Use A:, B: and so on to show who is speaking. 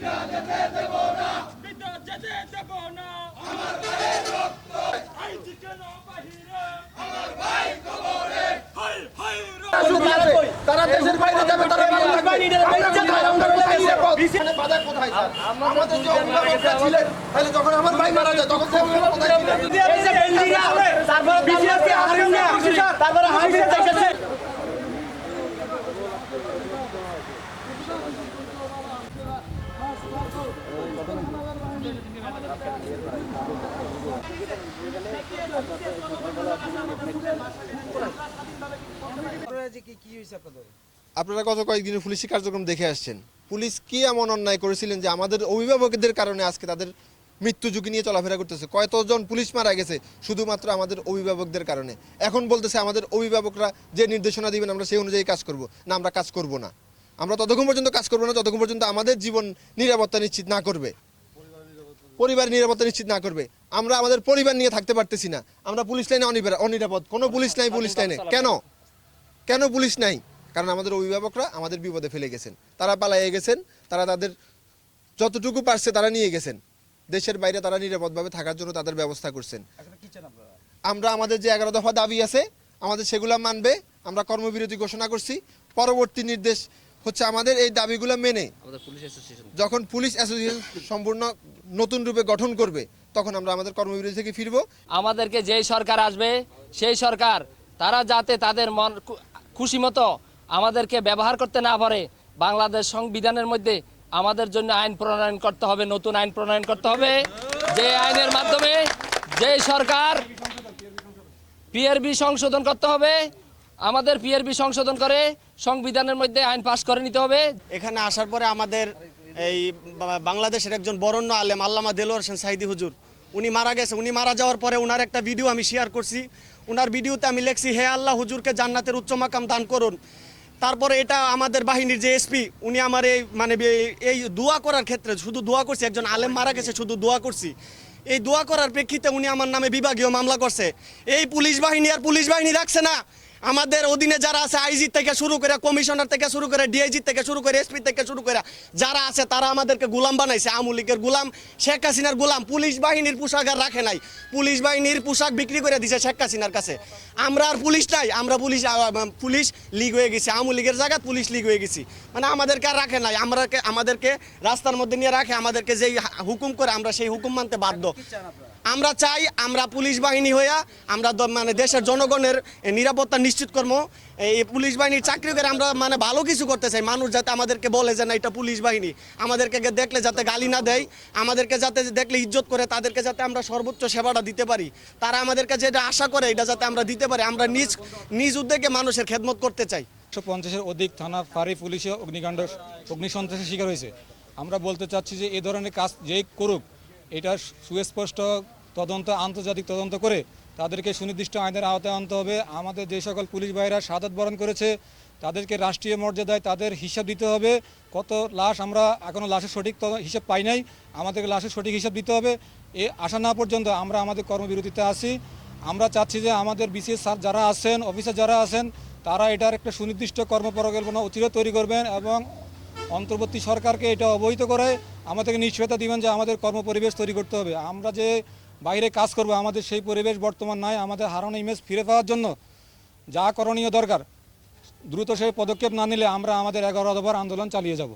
A: বিদা যেতে দেব না বিদা যেতে দেব না আমার ভাইয়ের রক্ত আইজ কেন বাহিরে আমার ভাই কবরে হাই হাই
B: মারা যায় তখন কোথায় ছিলেন
C: আপনারা গত কয়েকদিনের পুলিশি কার্যক্রম দেখে আসছেন। পুলিশ কি এমন অন্যায় করেছিলেন যে আমাদের অভিভাবকদের কারণে আজকে তাদের মৃত্যু ঝুঁকি নিয়ে চলাফেরা করতেছে? কয়তজন পুলিশ মারা গেছে শুধুমাত্র আমাদের অভিভাবকদের কারণে? এখন বলতেছে আমাদের অভিভাবকরা যে নির্দেশনা দিবেন, আমরা সেই অনুযায়ী কাজ করব। না, আমরা কাজ করব না। আমরা ততক্ষণ পর্যন্ত কাজ করব না ততক্ষণ পর্যন্ত আমাদের জীবন নিরাপত্তা নিশ্চিত না করবে। পরিবার নিরাপত্তা নিশ্চিত না করবে। আমরা আমাদের পরিবার নিয়ে থাকতে পারতেছি না। আমরা পুলিশ লাইনে অনিরা- অনিরাপদ। কোনো পুলিশ নাই পুলিশ লাইনে। কেন? কেন পুলিশ নাই? কারণ আমাদের অভিভাবকরা আমাদের বিপদে ফেলে গেছেন। তারা পালাইয়ে গেছেন। তারা তাদের যতটুকু পারছে তারা নিয়ে গেছেন। দেশের বাইরে তারা নিরাপদভাবে থাকার জন্য তাদের ব্যবস্থা করছেন। আমরা আমাদের যে এগারো দফা দাবি আছে আমাদের সেগুলো মানবে। আমরা কর্মবিরতি ঘোষণা করছি। পরবর্তী নির্দেশ হচ্ছে আমাদের এই দাবিগুলো মেনে।
D: আমাদের পুলিশ অ্যাসোসিয়েশন
C: যখন পুলিশ অ্যাসোসিয়েশন সম্পূর্ণ নতুন রূপে গঠন করবে তখন আমরা আমাদের কর্মবিরতি থেকে ফিরবো।
D: আমাদেরকে যেই সরকার আসবে সেই সরকার তারা যাতে তাদের মন খুশি মতো আমাদেরকে ব্যবহার করতে না পারে বাংলাদেশ সংবিধানের মধ্যে আমাদের জন্য আইন প্রণয়ন করতে হবে নতুন আইন প্রণয়ন করতে হবে। যে আইনের মাধ্যমে যেই সরকার পিআরবি সংশোধন করতে হবে আমাদের পিআরবি সংশোধন করে, সংবিধানের মধ্যে আইন পাশ করে নিতে হবে।
E: এখানে আসার পরে আমাদের এই বাংলাদেশের একজন বরণ্য আলেম, আল্লামা দেলোয়ার হোসেন সাইদি হুজুর, উনি মারা গেছে। উনি মারা যাওয়ার পরে উনার একটা ভিডিও আমি শেয়ার করছি। উনার ভিডিওতে আমি লিখছি, হে আল্লাহ হুজুরকে জান্নাতের উচ্চ মাকাম দান করুন। তারপরে এটা আমাদের বাহিনীর যে এসপি উনি আমার এই মানে এই দোয়া করার ক্ষেত্রে শুধু দোয়া করছি। একজন আলেম মারা গেছে, শুধু দোয়া করছি। এই দোয়া করার প্রেক্ষিতে উনি আমার নামে বিভাগীয় মামলা করছে। এই পুলিশ বাহিনী আর পুলিশ বাহিনী রাখছে না। আমাদের অধীনে যারা আছে আইজি থেকে শুরু করে কমিশনার থেকে শুরু করে ডিআইজি থেকে শুরু করে এসপি থেকে শুরু করে যারা আছে, তারা আমাদেরকে গোলাম বানাইছে। আওয়ামী লীগের গোলাম, শেখ হাসিনার গোলাম, পুলিশ বাহিনীর পোশাক আর রাখে নাই। পুলিশ বাহিনীর পোশাক বিক্রি করে দিছে শেখ হাসিনার কাছে। আমরা আর পুলিশ নাই, আমরা পুলিশ পুলিশ লীগ হয়ে গেছি। আওয়ামী লীগের জায়গায় পুলিশ লীগ হয়ে গেছি। মানে আমাদেরকে আর রাখে নাই। আমরা আমাদেরকে রাস্তার মধ্যে নিয়ে রাখে, আমাদেরকে যেই হুকুম করে আমরা সেই হুকুম মানতে বাধ্য। আমরা চাই আমরা পুলিশ বাহিনী হইয়া আমরা মানে দেশের জনগণের নিরাপত্তা নিশ্চিত করব এই পুলিশ বাহিনীর চাকরি করে আমরা মানে ভালো কিছু করতে চাই। মানুষ যাতে আমাদেরকে বলে যে না, এটা পুলিশ বাহিনী। আমাদেরকে দেখলে যাতে গালি না দেয়, আমাদেরকে যাতে দেখলে ইজ্জত করে, তাদেরকে যাতে আমরা সর্বোচ্চ সেবাটা দিতে পারি। তারা আমাদেরকে যেটা আশা করে, এটা যাতে আমরা দিতে পারি। আমরা নিজ নিজ উদ্যোগে মানুষের খেদমত করতে চাই।
F: একশো পঞ্চাশের অধিক থানা ফাঁড়ি পুলিশে অগ্নিকাণ্ড, অগ্নিসন্ত্রাসের শিকার হয়েছে। আমরা বলতে চাচ্ছি যে এই ধরনের কাজ যেই করুক এটা সুস্পষ্ট তদন্ত, আন্তর্জাতিক তদন্ত করে তাদেরকে সুনির্দিষ্ট আইনের আওতায় আনতে হবে। আমাদের যে সকল পুলিশ ভাইরা সাদত বরণ করেছে, তাদেরকে রাষ্ট্রীয় মর্যাদায় তাদের হিসাব দিতে হবে। কত লাশ আমরা এখনও লাশের সঠিক হিসাব পাই নাই। আমাদেরকে লাশের সঠিক হিসাব দিতে হবে। এ আসা না পর্যন্ত আমরা আমাদের কর্মবিরতিতে আসি আমরা চাচ্ছি যে আমাদের বিশেষ স্যার যারা আছেন, অফিসার যারা আছেন, তারা এটার একটা সুনির্দিষ্ট কর্মপরিকল্পনা অচিরে তৈরি করবেন এবং অন্তর্বর্তী সরকারকে এটা অবহিত করে আমাদেরকে নিশ্চয়তা দিবেন যে আমাদের কর্মপরিবেশ তৈরি করতে হবে। আমরা যে বাইরে কাজ করব, আমাদের সেই পরিবেশ বর্তমান নাই, আমাদের হারানো ইমেজ ফিরে পাওয়ার জন্য যা করণীয় দরকার, দ্রুত সেই পদক্ষেপ না নিলে আমরা আমাদের এগারো দফার আন্দোলন চালিয়ে যাব।